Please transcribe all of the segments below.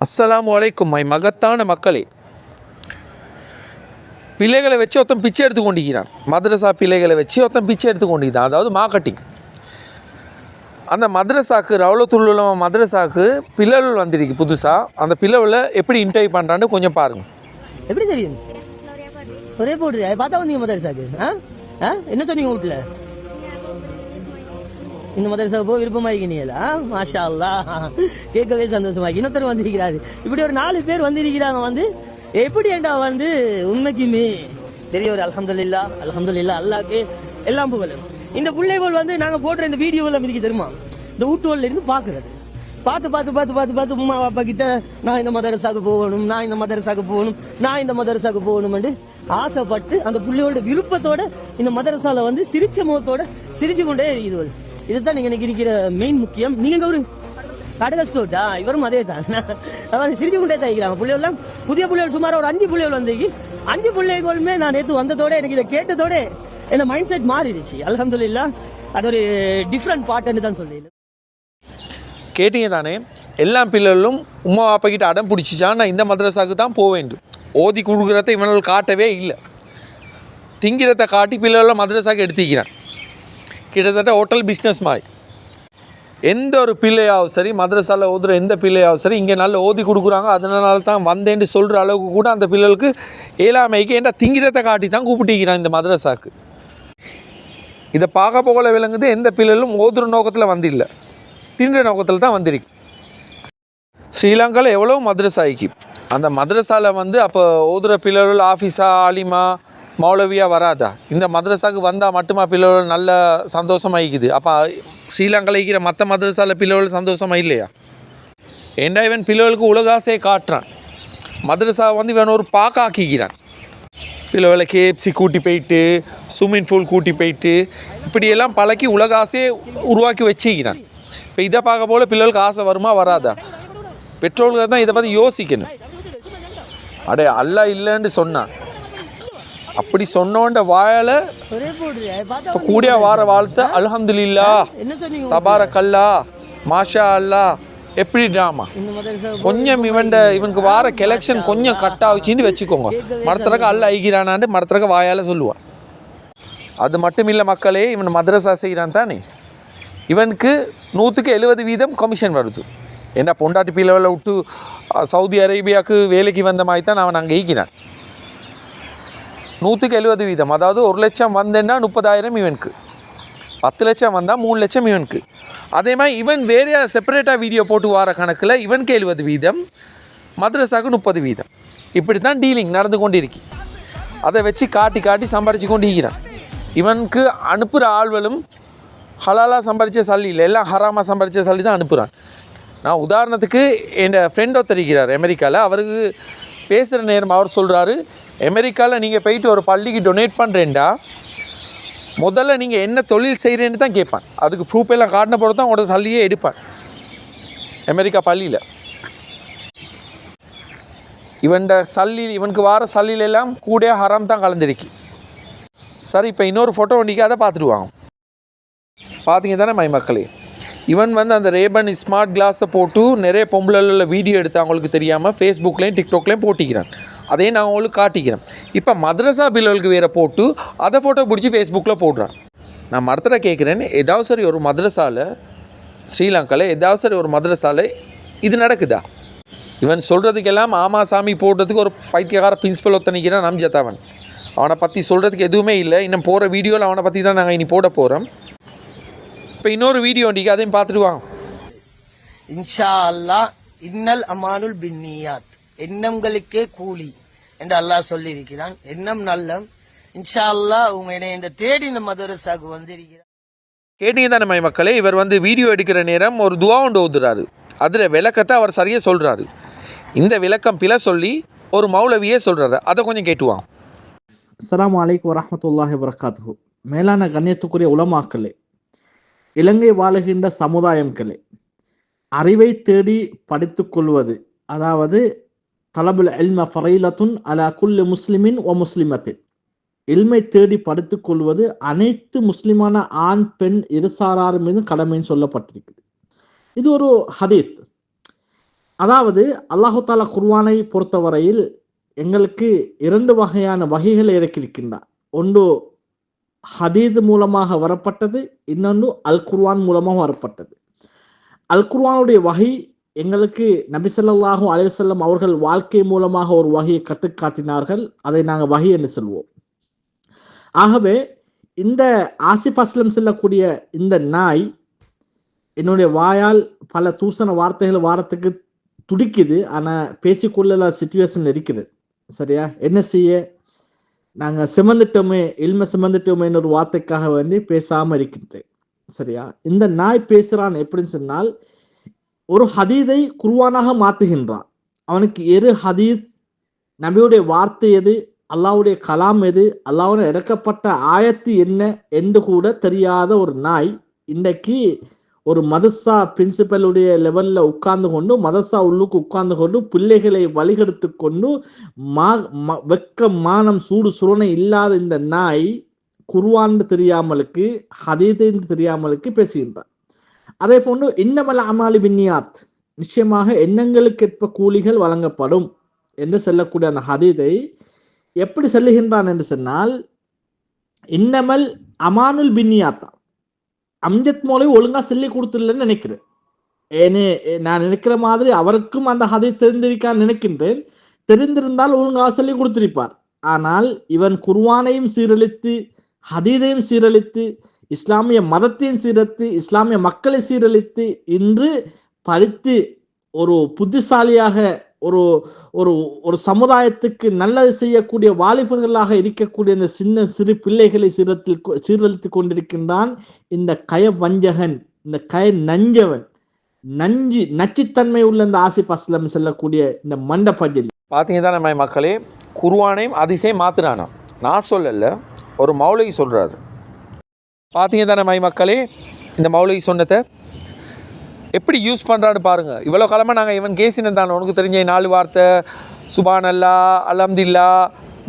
அஸ்லாம் வலைக்கும் மை மகத்தான மக்களே. பிள்ளைகளை வச்சு ஒருத்தன் பிச்சை எடுத்து கொண்டிருக்கிறான். மദ്രசா பிள்ளைகளை வச்சு ஒருத்தன் பிச்சை எடுத்து கொண்டிருக்கிறான். அதாவது மார்க்கெட்டிங் அந்த மദ്രசாக்கு ரவுலத்துள்ள மദ്ரசாக்கு பிளவுகள் வந்திருக்கு புதுசாக அந்த பிளவில் எப்படி இன்டர்வியூ பண்ணுறான்னு கொஞ்சம் பாருங்கள் எப்படி தெரியும்? ஒரே போடுறியா பார்த்தா வந்தீங்க மദ്രசாக்கு ஆ? என்ன சொன்னீங்க வீட்டில் இந்த மதரசாவுக்கு போக விருப்பமாயிருக்கீங்களா மாஷா அல்லா கேட்கவே சந்தோஷமா இன்னொருத்தர் வந்திருக்கிறாரு. இப்படி ஒரு நாலு பேர் வந்திருக்கிறாங்க வந்து எப்படி ஏண்டா வந்து உண்மைக்குமே? பெரிய ஒரு அலமதுல்லா அலமதுல்லா அல்லாக்கு எல்லாம் புகழும் இந்த பிள்ளைகள் வந்து நாங்கள் போடுற இந்த வீடியோவில் மிதிக்க தெரியுமா? இந்த வீட்டுவல்ல இருந்து பார்க்குறது பார்த்து பார்த்து பார்த்து பார்த்து பார்த்து உமா அப்பா கிட்ட நான் இந்த மதரசாக்கு போகணும் நான் இந்த மதரசாக்கு போகணும் நான் இந்த மதரசாக்கு போகணும்னு ஆசைப்பட்டு அந்த பிள்ளையோட விருப்பத்தோட இந்த மதரசாவில் வந்து சிரிச்ச முகத்தோட சிரிச்சு கொண்டே இருக்குது. இதுதான் நீங்க இன்னைக்கு இருக்கிற மெயின் முக்கியம். நீங்க ஒரு கடகல் ஸ்டோட்டா இவரும் அதே தான் அவன் சிரிச்சு கொண்டே தைக்கிறாங்க பிள்ளைகள்லாம் புதிய பிள்ளைகள் சுமார் ஒரு அஞ்சு பிள்ளைகள் வந்தீங்க அஞ்சு பிள்ளைகளுமே நான் நேற்று வந்ததோட எனக்கு இதை கேட்டதோட என்னோட மைண்ட் செட் மாறிடுச்சு. அலமதுல்லா அது ஒரு டிஃப்ரெண்ட் பாட்டுன்னு தான் சொல்லி கேட்டீங்க தானே? எல்லா பிள்ளைகளும் உமா பாப்பாக்கிட்ட அடம் பிடிச்சிச்சா? நான் இந்த மதரசாவுக்கு தான் போக வேண்டும். ஓதி கொடுக்குறத இவனால் காட்டவே இல்லை. திங்கிறத காட்டி பிள்ளைகளை மதரசாவுக்கு எடுத்துக்கிறேன். கிட்டத்தட்ட ஹோட்டல் பிஸ்னஸ் மாய் எந்த ஒரு பிள்ளையாகவும் சரி மதரசாவில் ஓதுகிற எந்த பிள்ளையாகவும் சரி இங்கே நல்லா ஓதி கொடுக்குறாங்க அதனால தான் வந்தேன்னு சொல்கிற அளவுக்கு கூட அந்த பிள்ளைகளுக்கு ஏழாமைக்கு ஏன்டா திங்கிறத காட்டி தான் கூப்பிட்டிருக்கிறான் இந்த மதரசாவுக்கு. இதை பார்க்க போகல விளங்குது எந்த பிள்ளைகளும் ஓதுற நோக்கத்தில் வந்தில்லை. தின்ற நோக்கத்தில் தான் வந்திருக்கு. ஸ்ரீலங்காவில் எவ்வளோ மதரசாய்க்கு. அந்த மதரசாவில் வந்து அப்போ ஓதுகிற பிள்ளைகள் ஆஃபீஸா ஆலிமா மௌலவியாக வராதா? இந்த மதரசாவுக்கு வந்தால் மட்டுமா பிள்ளைகள் நல்ல சந்தோஷமாகிக்குது அப்போ ஸ்ரீலங்காவில் மற்ற மதரசாவில் பிள்ளைகள் சந்தோஷமாக இல்லையா ஏண்டா இவன் பிள்ளைகளுக்கு உலகாசையை காட்டுறான். மதரசா வந்து இவன் ஒரு பாக்காக்கிக்கிறான். பிள்ளைகளை கேஎஃப்சி கூட்டி போயிட்டு ஸ்விம்மிங் ஃபூல் கூட்டி போயிட்டு இப்படியெல்லாம் பழக்கி உலகாசையை உருவாக்கி வச்சுக்கிறான். இப்போ இதை பார்க்க போல் பிள்ளைகளுக்கு ஆசை வருமா வராதா? பெற்றோர்கள் தான் இதை பற்றி யோசிக்கணும். அடே அல்லா இல்லைன்னு சொன்னான். அப்படி சொன்னோண்ட வாழல இப்போ கூடிய வார வாழ்த்த. அல்ஹந்துலில்லா தபார கல்லா மாஷா அல்லா எப்படி டிராமா? கொஞ்சம் இவன்ட இவனுக்கு வார கெலெக்ஷன் கொஞ்சம் கட் ஆகுச்சின்னு வச்சுக்கோங்க. மடத்தரக்க அல்ல ஐகிறானான்னு மடத்தரக்க வாயால் சொல்லுவான் அது மட்டும் இல்லை மக்களே இவன் மதரசா செய்கிறான் தானே? இவனுக்கு நூற்றுக்கு எழுபது வீதம் கமிஷன் வருது. ஏன்னா பொண்டாட்டி பிள்ளைவில் விட்டு சவுதி அரேபியாவுக்கு வேலைக்கு வந்த மாதிரி தான் அவன் அங்கே ஈக்கினான் நூற்றுக்கு எழுபது வீதம். அதாவது ஒரு லட்சம் வந்தேன்னா முப்பதாயிரம் இவனுக்கு. பத்து லட்சம் வந்தால் மூணு லட்சம் இவனுக்கு. அதே மாதிரி இவன் வேறையா செப்பரேட்டாக வீடியோ போட்டு வார கணக்கில் இவனுக்கு எழுபது வீதம் மദ്രസാவுக்கு முப்பது வீதம். இப்படி தான் டீலிங் நடந்து கொண்டு இருக்கு அதை வச்சு காட்டி காட்டி சம்பாரித்து கொண்டு இருக்கிறான் இவனுக்கு அனுப்புகிற ஆள்களும் ஹலாலாக சம்பாரித்த சல்லி இல்லை எல்லாம் ஹராமாக சம்பாரித்த சல்லி தான் அனுப்புகிறான் நான் உதாரணத்துக்கு என் ஃப்ரெண்ட் ஒருத்தர் இருக்கிறார் அமெரிக்காவில் அவருக்கு பேசுகிற நேரம் அவர் சொல்கிறாரு அமெரிக்காவில் நீங்கள் போயிட்டு ஒரு பள்ளிக்கு டொனேட் பண்ணுறேன்டா முதல்ல நீங்கள் என்ன தொழில் செய்கிறேன்னு தான் கேட்பான். அதுக்கு ப்ரூஃப் எல்லாம் காட்டின போது தான் உங்களோட சல்லியே எடுப்பான். அமெரிக்கா பள்ளியில். இவன்ட சல்லி இவனுக்கு வார சல்லியில எல்லாம் கூட ஹராம் தான் கலந்துருக்கு. சரி இப்போ இன்னொரு ஃபோட்டோ வண்டிக்கு அதை பார்த்துடுவாங்க பார்த்தீங்க தானே மை மக்களே? இவன் வந்து அந்த ரேபன் ஸ்மார்ட் கிளாஸை போட்டு நிறைய பொம்பளைகளில் வீடியோ எடுத்து அவங்களுக்கு தெரியாமல் ஃபேஸ்புக்லேயும் டிக்டாக்லேயும் போட்டிக்கிறான். அதையும் நான் அவங்களுக்கு காட்டிக்கிறேன். இப்போ மദ്രസா பிள்ளைகளுக்கு வேறு போட்டு அதை ஃபோட்டோ பிடிச்சி ஃபேஸ்புக்கில் போடுறான். நான் மரத்தில் கேட்குறேன் ஏதாவது சரி ஒரு மദ്രസാவில் ஸ்ரீலங்காவில் ஏதாவது சரி ஒரு மദ്രസാவில் இது நடக்குதா? இவன் சொல்கிறதுக்கெல்லாம் ஆமா சாமி போடுறதுக்கு ஒரு பைத்தியகார பிரின்ஸிபல் ஒத்தனிக்கிறான் நம்ஜத்தாவன் அவனை பற்றி சொல்கிறதுக்கு எதுவுமே இல்லை. இன்னும் போகிற வீடியோவில் அவனை பற்றி தான் நாங்கள் இனி போட போகிறோம் இப்போ இன்னொரு வீடியோ வண்டிக்கு அதையும் பார்த்துட்டு வாங்க. இன்ஷா அல்லாஹ் இன்னல் அமானுல் பின்னியாத் எண்ணங்களுக்கே கூலி என்று அல்லாஹ் சொல்லி இருக்கிறான் எண்ணம் நல்லம். இன்ஷா அல்லாஹ் உங்க என்னை இந்த தேடி இந்த மதரசாக்கு வந்திருக்கிறார் கேட்டீங்க தானே மை மக்களே இவர் வந்து வீடியோ எடுக்கிற நேரம் ஒரு துவா ஒன்று ஓதுறாரு அதில் விளக்கத்தை அவர் சரியாக சொல்கிறாரு இந்த விளக்கம் பிழை சொல்லி ஒரு மௌலவியே சொல்கிறாரு அதை கொஞ்சம் கேட்டுவாங்க அஸ்ஸலாமு அலைக்கும் வரஹ்மத்துல்லாஹி வபரகாத்துஹு. மேலான கண்ணியத்துக்குரிய உலமாக்களே இலங்கை வாழுகின்ற சமுதாயங்களே அறிவை தேடி படித்துக்கொள்வது அதாவது தலபுல் இல்ம ஃபரைலத்துன் அலா குல்லி முஸ்லிமின் ஒ முஸ்லிமத்தின். இல்மை தேடி படித்துக்கொள்வது அனைத்து முஸ்லிமான ஆண் பெண் இருசாரார் மீது கடமைன்னு சொல்லப்பட்டிருக்குது. இது ஒரு ஹதீத். அதாவது அல்லாஹு தாலா குர்வானை பொறுத்தவரையில் எங்களுக்கு இரண்டு வகையான வகைகளை இறக்கியிருக்கின்றார். ஒன்று ஹதீது மூலமாக வரப்பட்டது இன்னொன்று அல் குர்வான் மூலமாக வரப்பட்டது. அல் குர்வானுடைய வகை எங்களுக்கு நபி ஸல்லல்லாஹு அவர்கள் வாழ்க்கை மூலமாக ஒரு வகையை கற்றுக்காட்டினார்கள் அதை நாங்கள் வகை என்று சொல்வோம். ஆகவே இந்த ஆசிப் அஸ்லம் செல்லக்கூடிய இந்த நாய் என்னுடைய வாயால் பல தூசண வார்த்தைகள் வாரத்துக்கு துடிக்குது. ஆனால் பேசிக்கொள்ள சுச்சுவேஷன் இருக்குது. சரியா? என்ன செய்ய? நாங்கள் சிமந்துட்டோமே எளிமை சிமந்துட்டோமேன்னு ஒரு வார்த்தைக்காக வேண்டி பேசாமல் இருக்கின்றேன். சரியா? இந்த நாய் பேசுகிறான் எப்படின்னு சொன்னால் ஒரு ஹதீதை குர்வானாக மாற்றுகின்றான். அவனுக்கு எரு ஹதீத் நபியுடைய வார்த்தை எது? அல்லாவுடைய கலாம் எது? அல்லாவுடைய இறக்கப்பட்ட ஆயத்து என்ன? என்று கூட தெரியாத ஒரு நாய் இன்றைக்கு ஒரு மதர்சா பிரின்சிபலுடைய லெவல்ல உட்கார்ந்து கொண்டு மதர்சா உள்ளுக்கு உட்கார்ந்து கொண்டு பிள்ளைகளை வழிகெடுத்து கொண்டு மா ம- வெக்க மானம் சூடு சுரணை இல்லாத இந்த நாய் குருவான்னு தெரியாமலுக்கு ஹதீதுன்னு தெரியாமலுக்கு பேசுகின்றார் அதே போன்று இன்னமல் அமாலி பின்னியாத் நிச்சயமாக எண்ணங்களுக்கு ஏற்ப கூலிகள் வழங்கப்படும் என்று சொல்லக்கூடிய அந்த ஹதீதை எப்படி செல்லுகின்றான் என்று சொன்னால் இன்னமல் அமானுல் பின்னியாத்தா அம்ஜத் மோலை ஒழுங்கா சொல்லி கொடுத்துடலன்னு நினைக்கிறேன். ஏனே நான் நினைக்கிற மாதிரி அவருக்கும் அந்த ஹதை தெரிந்திருக்கான்னு நினைக்கின்றேன். தெரிந்திருந்தால் ஒழுங்காக சொல்லி கொடுத்திருப்பார். ஆனால் இவன் குர்வானையும் சீரழித்து ஹதீதையும் சீரழித்து இஸ்லாமிய மதத்தையும் சீரழித்து இஸ்லாமிய மக்களை சீரழித்து இன்று படித்து ஒரு புத்திசாலியாக ஒரு ஒரு ஒரு சமுதாயத்துக்கு நல்லது செய்யக்கூடிய வாலிபர்களாக இருக்கக்கூடிய இந்த சின்ன சிறு பிள்ளைகளை சீரத்தில் சீரழித்து கொண்டிருக்கின்றான் இந்த கய வஞ்சகன் இந்த கய நஞ்சவன் நஞ்சு நச்சுத்தன்மை உள்ள இந்த ஆசிப் அஸ்லம் செல்லக்கூடிய இந்த மண்ட பஜரி பார்த்தீங்க தானே மக்களே குருவானையும் அதிசயம் மாத்துறானா நான் சொல்லல ஒரு மௌலகி சொல்கிறாரு பார்த்தீங்க தானே மக்களே இந்த மௌலகி சொன்னதை எப்படி யூஸ் பண்ணுறான்னு பாருங்கள் இவ்வளோ காலமாக நாங்கள் இவன் கேசினன் தானே உனக்கு தெரிஞ்ச நாலு வார்த்தை சுபான் அல்லா அலம்தில்லா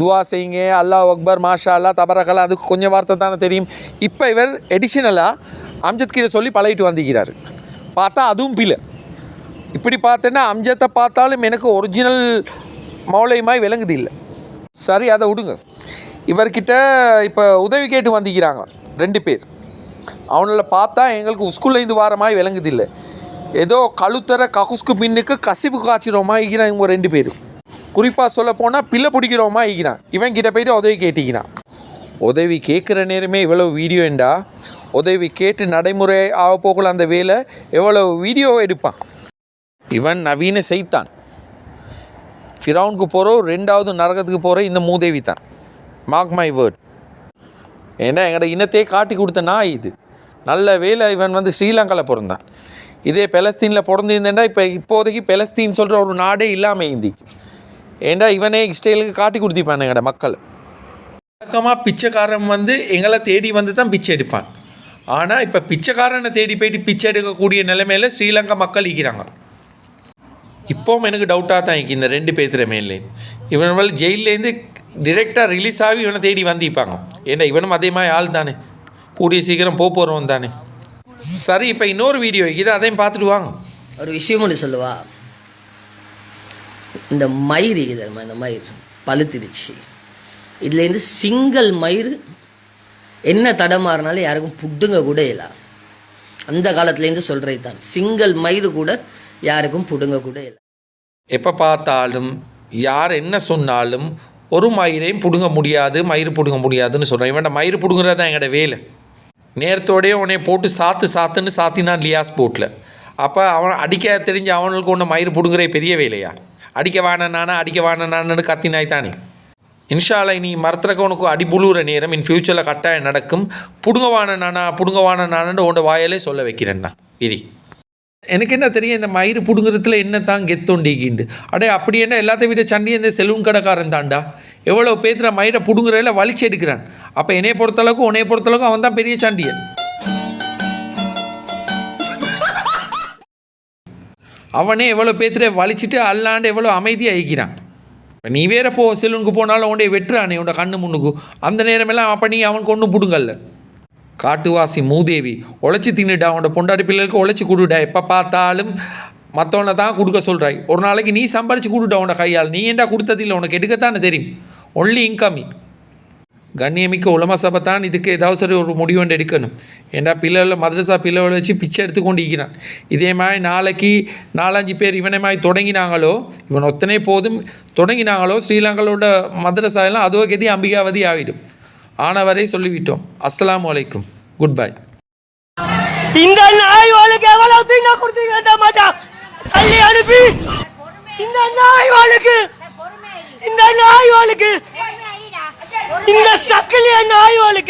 துவா செய்யுங்க அல்லாஹ் அக்பர் மாஷா அல்லா தபரகலா அதுக்கு கொஞ்சம் வார்த்தை தானே தெரியும். இப்போ இவர் எடிஷனலாக அம்ஜத் கீழே சொல்லி பழகிட்டு வந்திருக்கிறாரு. பார்த்தா அதுவும் பிள்ளை இப்படி பார்த்தேன்னா அம்ஜத்தை பார்த்தாலும் எனக்கு ஒரிஜினல் மௌலயமாய் விளங்குது இல்லை சரி அதை விடுங்க. இவர்கிட்ட இப்போ உதவி கேட்டு வந்திக்கிறாங்க ரெண்டு பேர். அவனில் பார்த்தா எங்களுக்கு ஸ்கூல்லேருந்து வாரமாய் விளங்குதில்லை. விளங்குது இல்லை ஏதோ கழுத்தர ககுஸ்கு பின்னுக்கு கசிப்பு காய்ச்சிரோமா ஈகிறான் இவங்க ரெண்டு பேரும். குறிப்பாக சொல்ல போனால் பிள்ளை பிடிக்கிறோமா ஈகிறான் இவன் கிட்ட போயிட்டு உதவி கேட்டிக்கிறான் உதவி கேட்குற நேரமே இவ்வளோ வீடியோண்டா உதவி கேட்டு நடைமுறை ஆக போகல அந்த வேலை. எவ்வளோ வீடியோ எடுப்பான்? இவன் நவீன செய்தான் ஃபிரௌனுக்கு போகிறோம் ரெண்டாவது நரகத்துக்கு போகிற இந்த மூதேவி தான். மார்க் மை வேர்ட் ஏன்னா எங்களோட இனத்தையே காட்டி கொடுத்த நாய் இது. நல்ல வேலை இவன் வந்து ஸ்ரீலங்காவில் பிறந்தான். இதே பெலஸ்தீனில் பிறந்திருந்தேன்டா இப்போ இப்போதைக்கு பெலஸ்தீன் சொல்கிற ஒரு நாடே இல்லாமல் இந்தி. ஏண்டா இவனே இஸ்ரேலுக்கு காட்டி கொடுத்துப்பானுங்க மக்கள். வழக்கமாக பிச்சைக்காரன் வந்து எங்களை தேடி வந்து தான் பிச்சை எடுப்பான். ஆனால் இப்போ பிச்சைக்காரனை தேடி போயிட்டு பிச்சை எடுக்கக்கூடிய நிலைமையில் ஸ்ரீலங்கா மக்கள் இருக்கிறாங்க. இப்போவும் எனக்கு டவுட்டாக தான் இருக்கு இந்த ரெண்டு பேர்த்துற மேலே இவன் வந்து ஜெயிலேருந்து டிரெக்டாக ரிலீஸ் ஆகி இவனை தேடி வந்திப்பாங்க ஏன்னா இவனும் அதே மாதிரி ஆள் தானே கூடிய சீக்கிரம் போக போகிறவன் தானே? சரி இப்போ இன்னொரு வீடியோ இதை அதையும் பார்த்துட்டு வாங்க. ஒரு விஷயம் ஒன்று சொல்லவா. இந்த மயிர் இருக்குது தெரியுமா இந்த மயிர் பழுத்திருச்சு இதுலேருந்து சிங்கிள் மயிர் என்ன தடமாறினாலும் யாருக்கும் புடுங்க கூட இல்லை. அந்த காலத்துலேருந்து சொல்கிறது தான் சிங்கிள் மயிர் கூட யாருக்கும் புடுங்க கூட இல்லை. எப்போ பார்த்தாலும் யார் என்ன சொன்னாலும் ஒரு மயிரையும் பிடுங்க முடியாது மயிர் பிடுங்க முடியாதுன்னு சொல்கிறேன் இவன்ட மயிர் பிடுங்குறது தான் எங்களோட வேலை. நேரத்தோடயே உன்னை போட்டு சாத்து சாத்துன்னு சாத்தினான் லியாஸ் போட்டில் அப்போ அவன் அடிக்க தெரிஞ்சு அவனுக்கு ஒன்று மயிர் பிடுங்குறே பெரிய வேலையா அடிக்க வானனானா அடிக்க வானனான்னு கத்தினாய் தானே. இன்ஷால்லா இனி மரத்துறக்க உனக்கு அடி புழுற நேரம் இன் ஃப்யூச்சரில் கட்டாயம் நடக்கும். புடுங்கவான நானா புடுங்கவான நானன்னு உன்னோட வாயாலே சொல்ல வைக்கிறேன்னா இரி. எனக்கு என்ன தெரியும் இந்த மயிறு பிடுங்குறதுல என்ன தான் கெத்தோண்டிக்கிண்டு? அடே அப்படி என்ன எல்லாத்தையும் விட சண்டி இந்த செலூன் கடைக்காரன் தான்டா எவ்வளோ பேத்துல மயிரை பிடுங்குறதில் வலிச்சு எடுக்கிறான். அப்போ என்னைய பொறுத்தளவுக்கு உன்னைய பொறுத்தளவுக்கு அவன் தான் பெரிய சண்டியன். அவனே எவ்வளோ பேத்துல வலிச்சிட்டு அல்லாண்டு எவ்வளோ அமைதியாக ஆகிக்கிறான் இப்போ நீ வேற போ செலூனுக்கு போனாலும் உன்டைய வெட்டுறானே உன்னோட கண்ணு முன்னுக்கு. அந்த நேரமெல்லாம் அப்போ நீ அவனுக்கு ஒன்றும் பிடுங்கல்ல. காட்டுவாசி மூதேவி. உழைச்சி தின்னுடா உன்னோட பொண்டாடி பிள்ளைகளுக்கு உழைச்சி கொடுடா. எப்போ பார்த்தாலும் மற்றவனை தான் கொடுக்க சொல்கிறாய் ஒரு நாளைக்கு நீ சம்பாரிச்சு கொடுடா உன்னோட கையால். நீ ஏன்டா கொடுத்ததில்லை உனக்கு எடுக்கத்தானே தெரியும். ஒன்லி இன்கம் கண்ணியமிக்க உலமா சபை தான் இதுக்கு ஏதாவது சரி ஒரு முடிவு ஒன்று எடுக்கணும். ஏன்டா பிள்ளைகளை மதரசா பிள்ளைகளை வச்சு பிச்சை எடுத்துக்கொண்டு இருக்கிறான். இதே மாதிரி நாளைக்கு நாலஞ்சு பேர் இவனை மாதிரி தொடங்கினாங்களோ இவன் ஒத்தனை போதும். தொடங்கினாங்களோ ஸ்ரீலங்கலோட மதரசா எல்லாம் அதுவோ கதி அம்பிகாவதி ஆகிடும். ஆனவரை சொல்லிவிட்டோம். அஸ்ஸலாமு அலைக்கும். குட் பை இந்த நாய்வாளுக்கு எவ்வளவு தீங்க கொடுத்தீங்க மாட்டா? தள்ளி அனுப்பி. இந்த நாய்வாளுக்கு இந்த நாய்வாளுக்கு இந்த சக்கிலிய நாய்வாளுக்கு